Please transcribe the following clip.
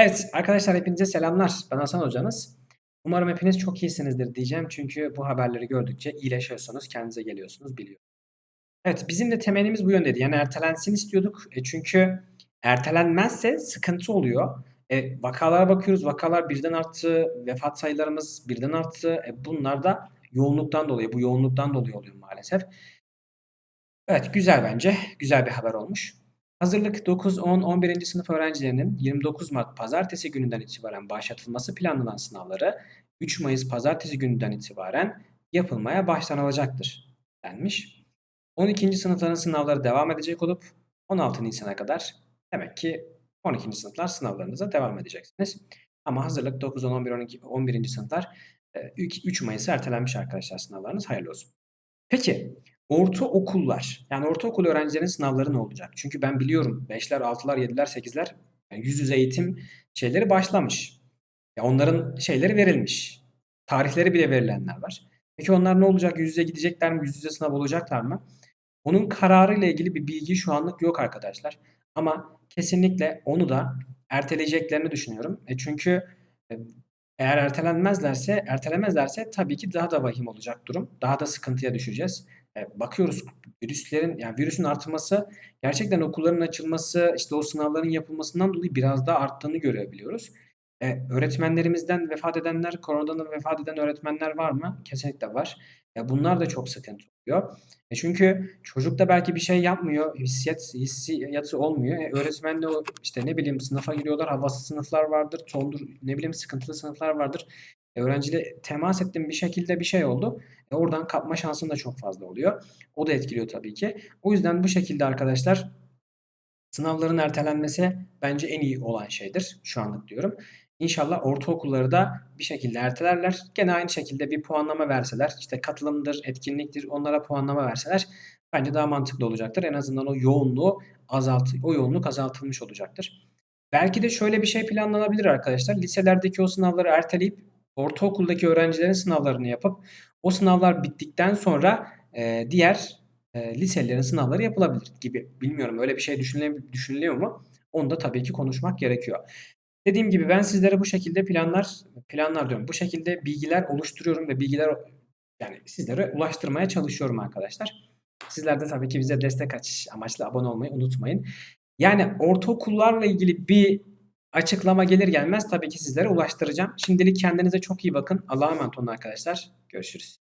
Evet arkadaşlar hepinize selamlar. Ben Hasan hocanız. Umarım hepiniz çok iyisinizdir diyeceğim. Çünkü bu haberleri gördükçe iyileşiyorsunuz, kendinize geliyorsunuz biliyorum. Evet bizim de temelimiz bu yöndeydi. Yani ertelensin istiyorduk. E çünkü ertelenmezse sıkıntı oluyor. E, vakalara bakıyoruz. Vakalar birden arttı. Vefat sayılarımız birden arttı. E, bunlar da yoğunluktan dolayı, bu yoğunluktan dolayı oluyor maalesef. Evet güzel bence. Güzel bir haber olmuş. Hazırlık 9, 10, 11. sınıf öğrencilerinin 29 Mart pazartesi gününden itibaren başlatılması planlanan sınavları 3 Mayıs pazartesi gününden itibaren yapılmaya başlanılacaktır denmiş. 12. sınıfların sınavları devam edecek olup 16 Nisan'a kadar demek ki 12. sınıflar sınavlarınıza devam edeceksiniz. Ama hazırlık 9, 10, 11, 12, 11. sınıflar 3 Mayıs'a ertelenmiş arkadaşlar sınavlarınız hayırlı olsun. Peki ortaokullar yani ortaokul öğrencilerinin sınavları ne olacak? Çünkü ben biliyorum 5'ler, 6'lar, 7'ler, 8'ler yani yüz yüze eğitim şeyleri başlamış. Ya onların şeyleri verilmiş. Tarihleri bile verilenler var. Peki onlar ne olacak? Yüz yüze gidecekler mi? Yüz yüze sınav olacaklar mı? Onun kararıyla ilgili bir bilgi şu anlık yok arkadaşlar. Ama kesinlikle onu da erteleyeceklerini düşünüyorum. E çünkü e, eğer ertelenmezlerse, ertelemezlerse tabii ki daha da vahim olacak durum. Daha da sıkıntıya düşeceğiz. E, bakıyoruz virüslerin yani virüsün artması gerçekten okulların açılması, işte o sınavların yapılmasından dolayı biraz daha arttığını görebiliyoruz. E, öğretmenlerimizden vefat edenler, koronadan vefat eden öğretmenler var mı? Kesinlikle var. Ya bunlar da çok sıkıntı oluyor. E çünkü çocuk da belki bir şey yapmıyor, hissiyat, hissiyatı olmuyor. E öğretmen de o işte ne bileyim sınıfa giriyorlar, havasız sınıflar vardır, tondur, ne bileyim sıkıntılı sınıflar vardır. Öğrenciyle temas ettim bir şekilde bir şey oldu. E oradan kapma şansın da çok fazla oluyor. O da etkiliyor tabii ki. O yüzden bu şekilde arkadaşlar sınavların ertelenmesi bence en iyi olan şeydir şu anlık diyorum. İnşallah ortaokulları da bir şekilde ertelerler. Gene aynı şekilde bir puanlama verseler, işte katılımdır, etkinliktir, onlara puanlama verseler bence daha mantıklı olacaktır. En azından o yoğunluğu azalt o yoğunluk azaltılmış olacaktır. Belki de şöyle bir şey planlanabilir arkadaşlar. Liselerdeki o sınavları erteleyip ortaokuldaki öğrencilerin sınavlarını yapıp o sınavlar bittikten sonra e, diğer e, liselerin sınavları yapılabilir gibi. Bilmiyorum öyle bir şey düşünülüyor, düşünülüyor mu? Onu da tabii ki konuşmak gerekiyor. Dediğim gibi ben sizlere bu şekilde planlar planlar diyorum. Bu şekilde bilgiler oluşturuyorum ve bilgiler yani sizlere ulaştırmaya çalışıyorum arkadaşlar. Sizler de tabii ki bize destek aç amaçlı abone olmayı unutmayın. Yani ortaokullarla ilgili bir açıklama gelir gelmez tabii ki sizlere ulaştıracağım. Şimdilik kendinize çok iyi bakın. Allah'a emanet olun arkadaşlar. Görüşürüz.